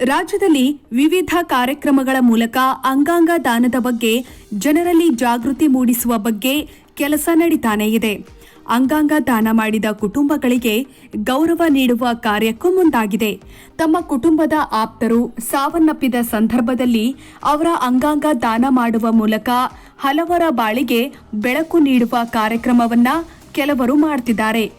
ರಾಜ್ಯದಲ್ಲಿ ವಿವಿಧ ಕಾರ್ಯಕ್ರಮಗಳ ಮೂಲಕ ಅಂಗಾಂಗ ದಾನದ ಬಗ್ಗೆ ಜನರಲ್ಲಿ ಜಾಗೃತಿ ಮೂಡಿಸುವ ಬಗ್ಗೆ ಕೆಲಸ ನಡೀತಾನೇ ಇದೆ. ಅಂಗಾಂಗ ದಾನ ಮಾಡಿದ ಕುಟುಂಬಗಳಿಗೆ ಗೌರವ ನೀಡುವ ಕಾರ್ಯಕ್ಕೂ ಮುಂದಾಗಿದೆ. ತಮ್ಮ ಕುಟುಂಬದ ಆಪ್ತರು ಸಾವನ್ನಪ್ಪಿದ ಸಂದರ್ಭದಲ್ಲಿ ಅವರ ಅಂಗಾಂಗ ದಾನ ಮಾಡುವ ಮೂಲಕ ಹಲವರ ಬಾಳಿಗೆ ಬೆಳಕು ನೀಡುವ ಕಾರ್ಯಕ್ರಮವನ್ನ ಕೆಲವರು ಮಾಡ್ತಿದ್ದಾರೆ.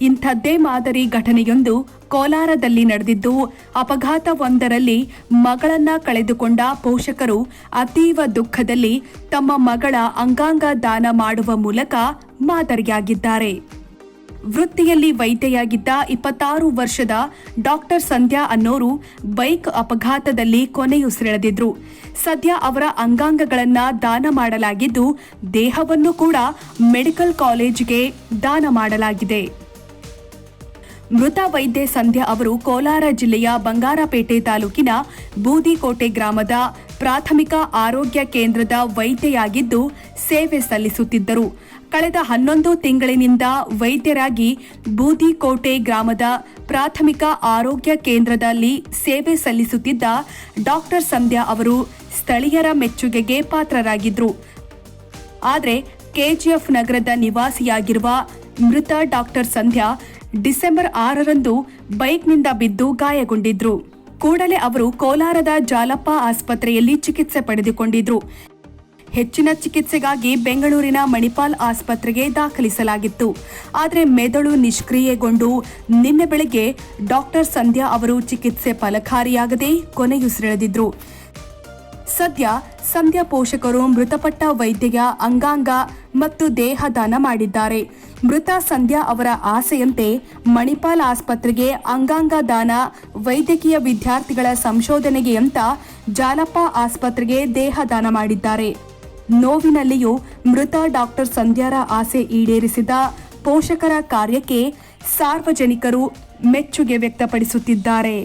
ಇಂಥದ್ದೇ ಮಾದರಿ ಘಟನೆಯೊಂದು ಕೋಲಾರದಲ್ಲಿ ನಡೆದಿದ್ದು ಅಪಘಾತವೊಂದರಲ್ಲಿ ಮಗಳನ್ನ ಕಳೆದುಕೊಂಡ ಪೋಷಕರು ಅತೀವ ದುಃಖದಲ್ಲಿ ತಮ್ಮ ಮಗಳ ಅಂಗಾಂಗ ದಾನ ಮಾಡುವ ಮೂಲಕ ಮಾದರಿಯಾಗಿದ್ದಾರೆ. ವೃತ್ತಿಯಲ್ಲಿ ವೈದ್ಯೆಯಾಗಿದ್ದ ಇಪ್ಪತ್ತಾರು ವರ್ಷದ ಡಾಕ್ಟರ್ ಸಂಧ್ಯಾ ಅನ್ನೋರು ಬೈಕ್ ಅಪಘಾತದಲ್ಲಿ ಕೊನೆಯುಸಿರೆಳೆದಿದ್ರು ಸದ್ಯ ಅವರ ಅಂಗಾಂಗಗಳನ್ನ ದಾನ ಮಾಡಲಾಗಿದ್ದು ದೇಹವನ್ನು ಕೂಡ ಮೆಡಿಕಲ್ ಕಾಲೇಜಿಗೆ ದಾನ ಮಾಡಲಾಗಿದೆ. ಮೃತ ವೈದ್ಯೆ ಸಂಧ್ಯಾ ಅವರು ಕೋಲಾರ ಜಿಲ್ಲೆಯ ಬಂಗಾರಪೇಟೆ ತಾಲೂಕಿನ ಬೂದಿಕೋಟೆ ಗ್ರಾಮದ ಪ್ರಾಥಮಿಕ ಆರೋಗ್ಯ ಕೇಂದ್ರದ ವೈದ್ಯೆಯಾಗಿದ್ದು ಸೇವೆ ಸಲ್ಲಿಸುತ್ತಿದ್ದರು. ಕಳೆದ ಹನ್ನೊಂದು ತಿಂಗಳಿನಿಂದ ವೈದ್ಯರಾಗಿ ಬೂದಿಕೋಟೆ ಗ್ರಾಮದ ಪ್ರಾಥಮಿಕ ಆರೋಗ್ಯ ಕೇಂದ್ರದಲ್ಲಿ ಸೇವೆ ಸಲ್ಲಿಸುತ್ತಿದ್ದ ಡಾಕ್ಟರ್ ಸಂಧ್ಯಾ ಅವರು ಸ್ಥಳೀಯರ ಮೆಚ್ಚುಗೆಗೆ ಪಾತ್ರರಾಗಿದ್ದರು ಆದರೆ ಕೆಜಿಎಫ್ ನಗರದ ನಿವಾಸಿಯಾಗಿರುವ ಮೃತ ಡಾಕ್ಟರ್ ಸಂಧ್ಯಾ ಡಿಸೆಂಬರ್ ಆರರಂದು ಬೈಕ್ನಿಂದ ಬಿದ್ದು ಗಾಯಗೊಂಡಿದ್ರು. ಕೂಡಲೇ ಅವರು ಕೋಲಾರದ ಜಾಲಪ್ಪ ಆಸ್ಪತ್ರೆಯಲ್ಲಿ ಚಿಕಿತ್ಸೆ ಪಡೆದುಕೊಂಡಿದ್ರು. ಹೆಚ್ಚಿನ ಚಿಕಿತ್ಸೆಗಾಗಿ ಬೆಂಗಳೂರಿನ ಮಣಿಪಾಲ್ ಆಸ್ಪತ್ರೆಗೆ ದಾಖಲಿಸಲಾಗಿತ್ತು. ಆದರೆ ಮೆದುಳು ನಿಷ್ಕ್ರಿಯೆಗೊಂಡು ನಿನ್ನೆ ಬೆಳಗ್ಗೆ ಡಾಕ್ಟರ್ ಸಂಧ್ಯಾ ಅವರು ಚಿಕಿತ್ಸೆ ಫಲಕಾರಿಯಾಗದೆ ಕೊನೆಯುಸಿರೆಳೆದಿದ್ರು. ಸದ್ಯ ಸಂಧ್ಯಾ ಪೋಷಕರು ಮೃತಪಟ್ಟ ವೈದ್ಯೆಯ ಅಂಗಾಂಗ ಮತ್ತು ದೇಹ ದಾನ ಮಾಡಿದ್ದಾರೆ. ಮೃತ ಸಂಧ್ಯಾ ಅವರ ಆಸೆಯಂತೆ ಮಣಿಪಾಲ್ ಆಸ್ಪತ್ರೆಗೆ ಅಂಗಾಂಗ ದಾನ, ವೈದ್ಯಕೀಯ ವಿದ್ಯಾರ್ಥಿಗಳ ಸಂಶೋಧನೆಗೆ ಅಂತ ಜಾಲಪ್ಪ ಆಸ್ಪತ್ರೆಗೆ ದೇಹ ದಾನ ಮಾಡಿದ್ದಾರೆ. ನೋವಿನಲ್ಲಿಯೂ ಮೃತ ಡಾಕ್ಟರ್ ಸಂಧ್ಯಾರ ಆಸೆ ಈಡೇರಿಸಿದ ಪೋಷಕರ ಕಾರ್ಯಕ್ಕೆ ಸಾರ್ವಜನಿಕರು ಮೆಚ್ಚುಗೆ ವ್ಯಕ್ತಪಡಿಸುತ್ತಿದ್ದಾರೆ.